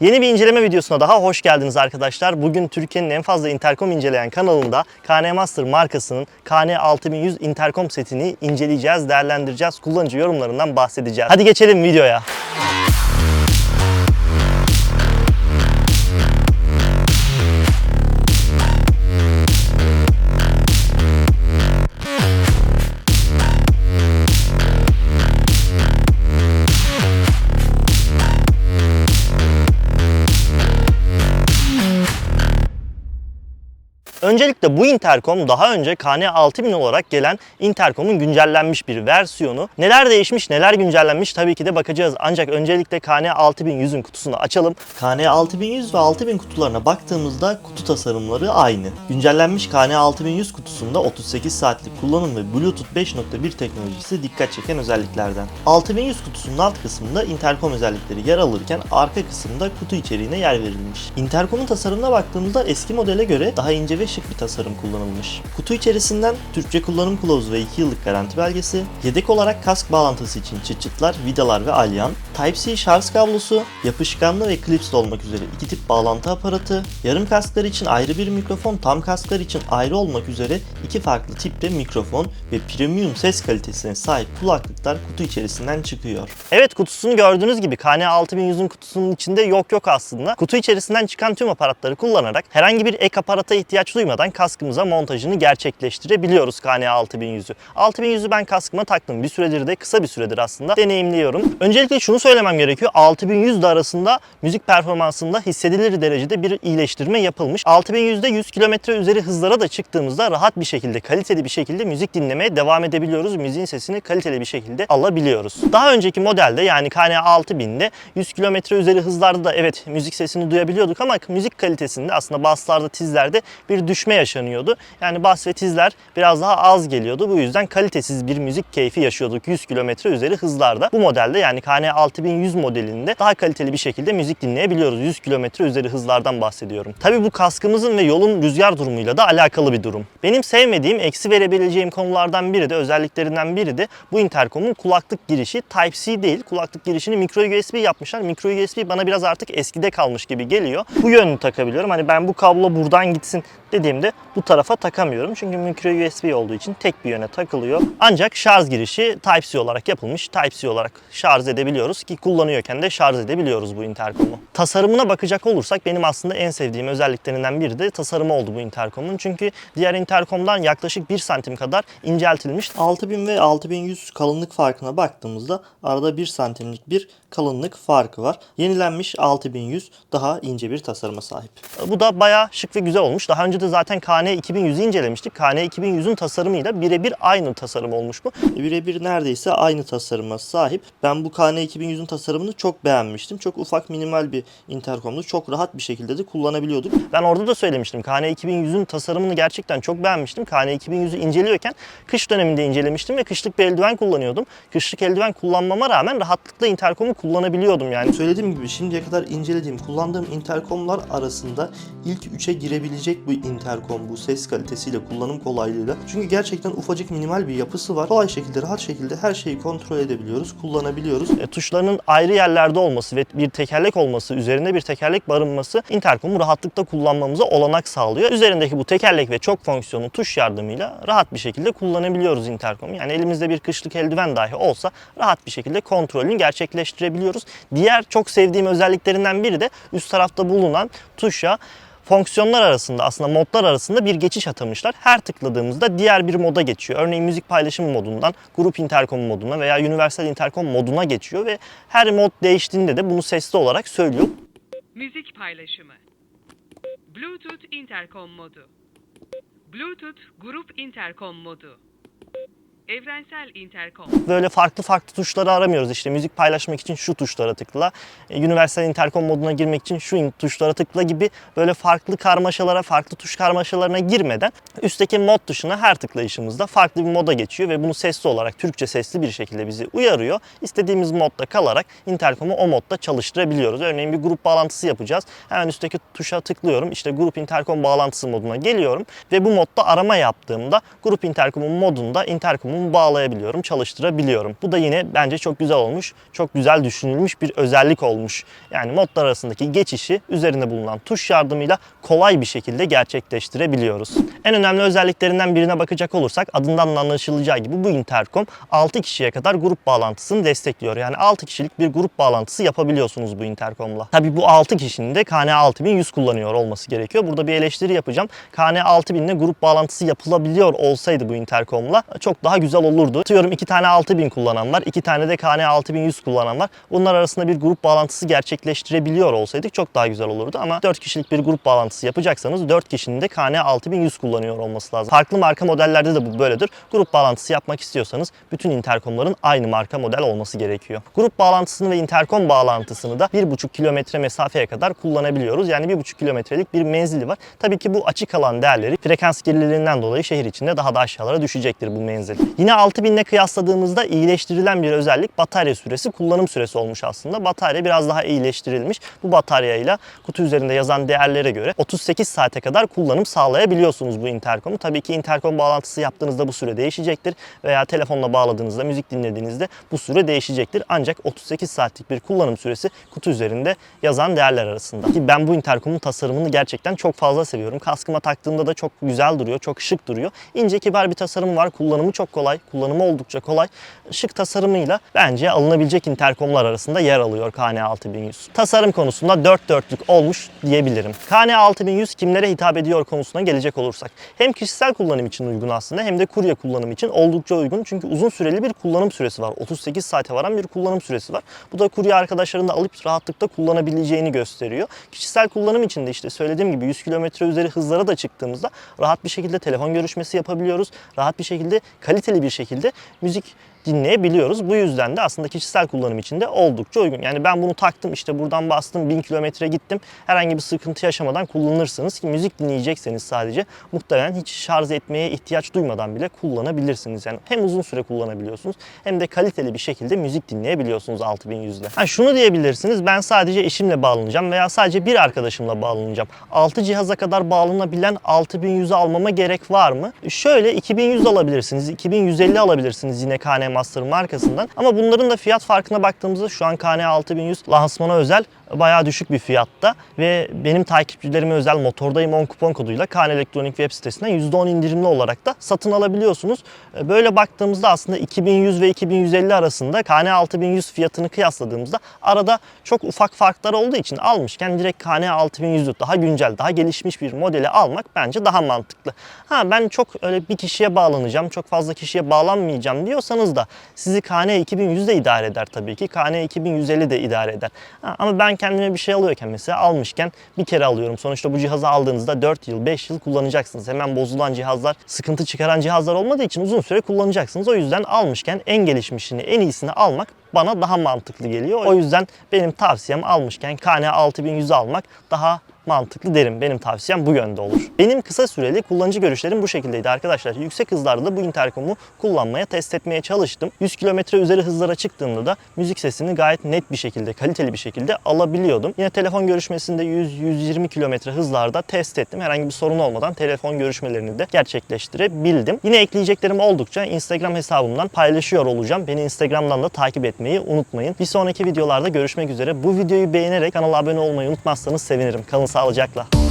Yeni bir inceleme videosuna daha hoş geldiniz arkadaşlar. Bugün Türkiye'nin en fazla interkom inceleyen kanalında KN Master markasının KN 6100 interkom setini inceleyeceğiz, değerlendireceğiz, kullanıcı yorumlarından bahsedeceğiz. Hadi geçelim videoya. Öncelikle bu interkom daha önce KN 6000 olarak gelen interkomun güncellenmiş bir versiyonu. Neler değişmiş, neler güncellenmiş tabii ki de bakacağız. Ancak öncelikle KN 6100'ün kutusunu açalım. KN 6100 ve 6000 kutularına baktığımızda kutu tasarımları aynı. Güncellenmiş KN 6100 kutusunda 38 saatlik kullanım ve Bluetooth 5.1 teknolojisi dikkat çeken özelliklerden. 6100 kutusunun alt kısmında interkom özellikleri yer alırken arka kısımda kutu içeriğine yer verilmiş. Interkomun tasarımına baktığımızda eski modele göre daha ince ve şık bir tasarım kullanılmış. Kutu içerisinden Türkçe kullanım kılavuzu ve 2 yıllık garanti belgesi, yedek olarak kask bağlantısı için çıt çıtlar, vidalar ve alyan, Type-C şarj kablosu, yapışkanlı ve klipsli olmak üzere iki tip bağlantı aparatı, yarım kasklar için ayrı bir mikrofon, tam kasklar için ayrı olmak üzere iki farklı tipte mikrofon ve premium ses kalitesine sahip kulaklıklar kutu içerisinden çıkıyor. Evet kutusunu gördüğünüz gibi KN 6100'ün kutusunun içinde yok yok aslında. Kutu içerisinden çıkan tüm aparatları kullanarak herhangi bir ek aparata ihtiyaç duymadan kaskımıza montajını gerçekleştirebiliyoruz KN 6100'ü. 6100'ü ben kaskıma taktım. Bir süredir de kısa bir süredir aslında deneyimliyorum. Öncelikle şunu söylemem gerekiyor. 6100 de arasında müzik performansında hissedilir derecede bir iyileştirme yapılmış. 6100'de 100 km üzeri hızlara da çıktığımızda rahat bir şekilde, kaliteli bir şekilde müzik dinlemeye devam edebiliyoruz. Müziğin sesini kaliteli bir şekilde alabiliyoruz. Daha önceki modelde yani KN 6000'de 100 km üzeri hızlarda da evet müzik sesini duyabiliyorduk ama müzik kalitesinde aslında basslarda, tizlerde bir düşme yaşanıyordu. Yani bas ve tizler biraz daha az geliyordu. Bu yüzden kalitesiz bir müzik keyfi yaşıyorduk 100 km üzeri hızlarda. Bu modelde yani KN 6100 modelinde daha kaliteli bir şekilde müzik dinleyebiliyoruz. 100 km üzeri hızlardan bahsediyorum. Tabii bu kaskımızın ve yolun rüzgar durumuyla da alakalı bir durum. Benim sevmediğim, eksi verebileceğim konulardan biri de özelliklerinden biri de bu interkomun kulaklık girişi Type-C değil. Kulaklık girişini micro USB yapmışlar. Micro USB bana biraz artık eskide kalmış gibi geliyor. Bu yönünü takabiliyorum. Hani ben bu kablo buradan gitsin dediğimde bu tarafa takamıyorum. Çünkü micro USB olduğu için tek bir yöne takılıyor. Ancak şarj girişi Type-C olarak yapılmış. Type-C olarak şarj edebiliyoruz ki kullanıyorken de şarj edebiliyoruz bu interkomu. Tasarımına bakacak olursak benim aslında en sevdiğim özelliklerinden biri de tasarımı oldu bu interkomun. Çünkü diğer interkomdan yaklaşık 1 santim kadar inceltilmiş. 6000 ve 6100 kalınlık farkına baktığımızda arada 1 santimlik bir kalınlık farkı var. Yenilenmiş 6100 daha ince bir tasarıma sahip. Bu da bayağı şık ve güzel olmuş. Daha önce de zaten KN 2100'ü incelemiştik. KN 2100'ün tasarımıyla birebir aynı tasarım olmuş bu. Birebir neredeyse aynı tasarıma sahip. Ben bu KN 2100'ün tasarımını çok beğenmiştim. Çok ufak minimal bir interkomdu. Çok rahat bir şekilde de kullanabiliyorduk. Ben orada da söylemiştim. KN 2100'ün tasarımını gerçekten çok beğenmiştim. KN 2100'ü inceliyorken kış döneminde incelemiştim ve kışlık bir eldiven kullanıyordum. Kışlık eldiven kullanmama rağmen rahatlıkla interkomu kullanabiliyordum yani. Söylediğim gibi şimdiye kadar incelediğim, kullandığım interkomlar arasında ilk 3'e girebilecek bu interkom bu ses kalitesiyle, kullanım kolaylığıyla. Çünkü gerçekten ufacık minimal bir yapısı var. Kolay şekilde, rahat şekilde her şeyi kontrol edebiliyoruz, kullanabiliyoruz. E, tuşlarının ayrı yerlerde olması ve bir tekerlek olması, üzerinde bir tekerlek barınması interkomu rahatlıkla kullanmamıza olanak sağlıyor. Üzerindeki bu tekerlek ve çok fonksiyonlu tuş yardımıyla rahat bir şekilde kullanabiliyoruz interkomu. Yani elimizde bir kışlık eldiven dahi olsa rahat bir şekilde kontrolünü gerçekleştirebiliyoruz. Diğer çok sevdiğim özelliklerinden biri de üst tarafta bulunan tuşa fonksiyonlar arasında aslında modlar arasında bir geçiş atamışlar. Her tıkladığımızda diğer bir moda geçiyor. Örneğin müzik paylaşım modundan grup interkom moduna veya universal interkom moduna geçiyor ve her mod değiştiğinde de bunu sesli olarak söylüyor. Müzik paylaşımı. Bluetooth interkom modu. Bluetooth grup interkom modu. Evrensel interkom. Böyle farklı farklı tuşları aramıyoruz. İşte müzik paylaşmak için şu tuşlara tıkla, e, universal interkom moduna girmek için şu tuşlara tıkla gibi böyle farklı karmaşalara, farklı tuş karmaşalarına girmeden üstteki mod tuşuna her tıklayışımızda farklı bir moda geçiyor ve bunu sesli olarak Türkçe sesli bir şekilde bizi uyarıyor. İstediğimiz modda kalarak interkomu o modda çalıştırabiliyoruz. Örneğin bir grup bağlantısı yapacağız. Hemen üstteki tuşa tıklıyorum. İşte grup interkom bağlantısı moduna geliyorum ve bu modda arama yaptığımda grup interkomun modunda interkomun interkomumu bağlayabiliyorum, çalıştırabiliyorum. Bu da yine bence çok güzel olmuş, çok güzel düşünülmüş bir özellik olmuş. Yani modlar arasındaki geçişi üzerinde bulunan tuş yardımıyla kolay bir şekilde gerçekleştirebiliyoruz. En önemli özelliklerinden birine bakacak olursak adından da anlaşılacağı gibi bu interkom 6 kişiye kadar grup bağlantısını destekliyor. Yani 6 kişilik bir grup bağlantısı yapabiliyorsunuz bu interkomla. Tabii bu 6 kişinin de KN 6100 kullanıyor olması gerekiyor. Burada bir eleştiri yapacağım. KN 6000 ile grup bağlantısı yapılabiliyor olsaydı bu interkomla çok daha güzel olurdu. Atıyorum 2 tane 6000 kullanan var, 2 tane de KN 6100 kullanan var. Bunlar arasında bir grup bağlantısı gerçekleştirebiliyor olsaydık çok daha güzel olurdu ama 4 kişilik bir grup bağlantısı yapacaksanız 4 kişinin de KN 6100 kullanıyor olması lazım. Farklı marka modellerde de bu böyledir. Grup bağlantısı yapmak istiyorsanız bütün interkomların aynı marka model olması gerekiyor. Grup bağlantısını ve interkom bağlantısını da 1,5 kilometre mesafeye kadar kullanabiliyoruz. Yani 1,5 kilometrelik bir menzili var. Tabii ki bu açık alan değerleri frekans gerilerinden dolayı şehir içinde daha da aşağılara düşecektir bu menzil. Yine 6000 ile kıyasladığımızda iyileştirilen bir özellik batarya süresi, kullanım süresi olmuş aslında. Batarya biraz daha iyileştirilmiş. Bu bataryayla kutu üzerinde yazan değerlere göre 38 saate kadar kullanım sağlayabiliyorsunuz bu interkomu. Tabii ki interkom bağlantısı yaptığınızda bu süre değişecektir veya telefonla bağladığınızda, müzik dinlediğinizde bu süre değişecektir. Ancak 38 saatlik bir kullanım süresi kutu üzerinde yazan değerler arasında. Ki ben bu interkomun tasarımını gerçekten çok fazla seviyorum. Kaskıma taktığımda da çok güzel duruyor, çok şık duruyor. İnce kibar bir tasarım var. Kullanımı çok kolay, kullanımı oldukça kolay. Şık tasarımıyla bence alınabilecek interkomlar arasında yer alıyor KN6100. Tasarım konusunda dört dörtlük olmuş diyebilirim. KN6100 kimlere hitap ediyor konusuna gelecek olursak. Hem kişisel kullanım için uygun aslında hem de kurye kullanım için oldukça uygun. Çünkü uzun süreli bir kullanım süresi var. 38 saate varan bir kullanım süresi var. Bu da kurye arkadaşların da alıp rahatlıkla kullanabileceğini gösteriyor. Kişisel kullanım için de işte söylediğim gibi 100 km üzeri hızlara da çıktığımızda rahat bir şekilde telefon görüşmesi yapabiliyoruz. Rahat bir şekilde kaliteli bir şekilde müzik dinleyebiliyoruz. Bu yüzden de aslında kişisel kullanım için de oldukça uygun. Yani ben bunu taktım işte buradan bastım 1000 kilometre gittim. Herhangi bir sıkıntı yaşamadan kullanırsınız ki müzik dinleyecekseniz sadece muhtemelen hiç şarj etmeye ihtiyaç duymadan bile kullanabilirsiniz. Yani hem uzun süre kullanabiliyorsunuz hem de kaliteli bir şekilde müzik dinleyebiliyorsunuz 6100'de. Ha şunu diyebilirsiniz ben sadece eşimle bağlanacağım veya sadece bir arkadaşımla bağlanacağım. 6 cihaza kadar bağlanabilen 6100'ü almama gerek var mı? Şöyle 2100 alabilirsiniz, 2150 alabilirsiniz yine KN Master markasından. Ama bunların da fiyat farkına baktığımızda şu an KN 6100 lansmana özel bayağı düşük bir fiyatta ve benim takipçilerime özel motordayım 10 kupon koduyla Kaan Elektronik web sitesinden %10 indirimli olarak da satın alabiliyorsunuz. Böyle baktığımızda aslında 2100 ve 2150 arasında KN 6100 fiyatını kıyasladığımızda arada çok ufak farklar olduğu için almışken direkt KN 6100'ü daha güncel, daha gelişmiş bir modeli almak bence daha mantıklı. Ha ben çok öyle bir kişiye bağlanacağım, çok fazla kişiye bağlanmayacağım diyorsanız da sizi KN 2100 de idare eder tabii ki. KN 2150 de idare eder. Ha, ama ben kendime bir şey alıyorken mesela almışken bir kere alıyorum. Sonuçta bu cihazı aldığınızda 4 yıl 5 yıl kullanacaksınız. Hemen bozulan cihazlar, sıkıntı çıkaran cihazlar olmadığı için uzun süre kullanacaksınız. O yüzden almışken en gelişmişini, en iyisini almak bana daha mantıklı geliyor. O yüzden benim tavsiyem almışken KN 6100 almak daha mantıklı derim. Benim tavsiyem bu yönde olur. Benim kısa süreli kullanıcı görüşlerim bu şekildeydi arkadaşlar. Yüksek hızlarda da bu interkomu kullanmaya, test etmeye çalıştım. 100 km üzeri hızlara çıktığımda da müzik sesini gayet net bir şekilde, kaliteli bir şekilde alabiliyordum. Yine telefon görüşmesinde 100-120 km hızlarda test ettim. Herhangi bir sorun olmadan telefon görüşmelerini de gerçekleştirebildim. Yine ekleyeceklerim oldukça Instagram hesabımdan paylaşıyor olacağım. Beni Instagram'dan da takip etmeyi unutmayın. Bir sonraki videolarda görüşmek üzere. Bu videoyu beğenerek kanala abone olmayı unutmazsanız sevinirim. Kalın sağlıcakla.